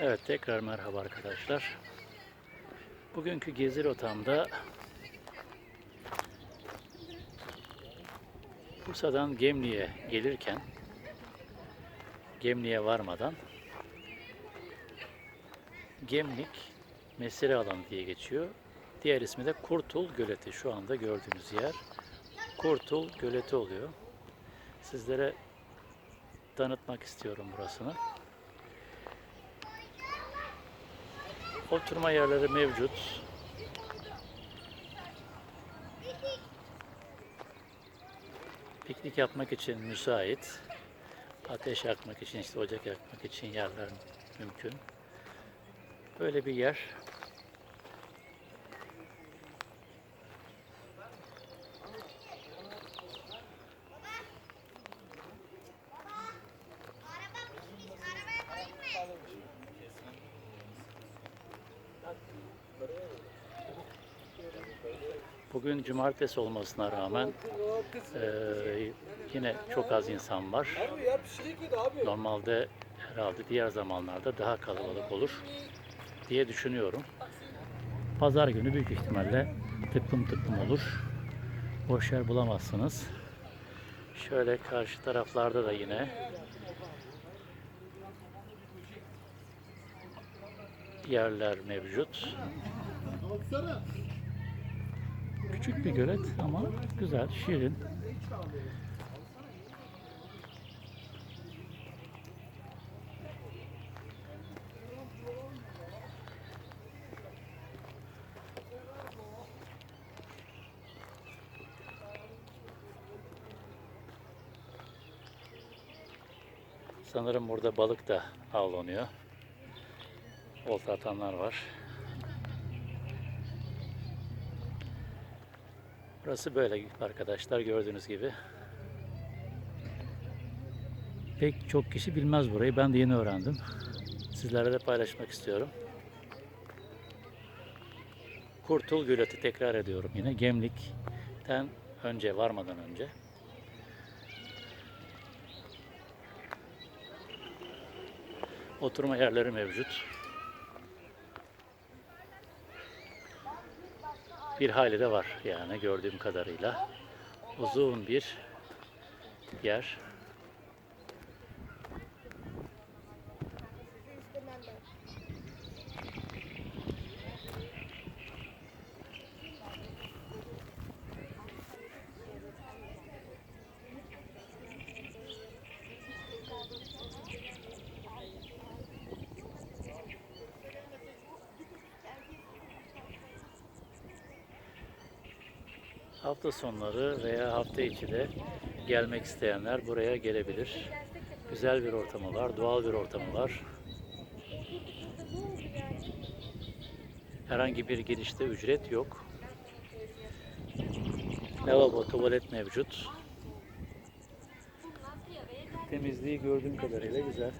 Evet tekrar merhaba arkadaşlar. Bugünkü gezi rotamda Bursa'dan Gemli'ye gelirken Gemli'ye varmadan Gemlik mesire alanı diye geçiyor. Diğer ismi de Kurtul Göleti. Şu anda gördüğünüz yer Kurtul Göleti oluyor. Sizlere tanıtmak istiyorum burasını. Oturma yerleri mevcut. Piknik yapmak için müsait. Ateş yakmak için, işte ocak yakmak için yerler mümkün. Böyle bir yer. Bugün cumartesi olmasına rağmen eee, yine çok az insan var. Normalde herhalde diğer zamanlarda daha kalabalık olur diye düşünüyorum. Pazar günü büyük ihtimalle tıklım tıklım olur. Boş yer bulamazsınız. Şöyle karşı taraflarda da yine yerler mevcut. Küçük bir gölet ama güzel, şirin. Sanırım burada balık da avlanıyor. Olta atanlar var. Burası böyle arkadaşlar gördüğünüz gibi. Pek çok kişi bilmez burayı. Ben de yeni öğrendim. Sizlerle de paylaşmak istiyorum. Kurtul Göleti tekrar ediyorum yine. Gemlik'ten önce, varmadan önce. Oturma yerleri mevcut. Bir hali de var yani gördüğüm kadarıyla. Uzun bir yer. Hafta sonları veya hafta içi de gelmek isteyenler buraya gelebilir. Güzel bir ortamı var, doğal bir ortamı var. Herhangi bir girişte ücret yok. Lavabo, tuvalet mevcut. Temizliği gördüğüm kadarıyla güzel.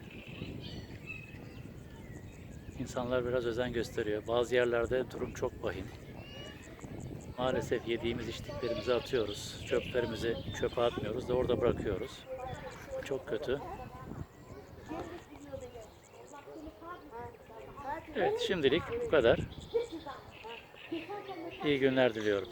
İnsanlar biraz özen gösteriyor. Bazı yerlerde durum çok vahim. Maalesef yediğimiz içtiklerimizi atıyoruz. Çöplerimizi çöpe atmıyoruz da orada bırakıyoruz. Çok kötü. Evet şimdilik bu kadar. İyi günler diliyorum.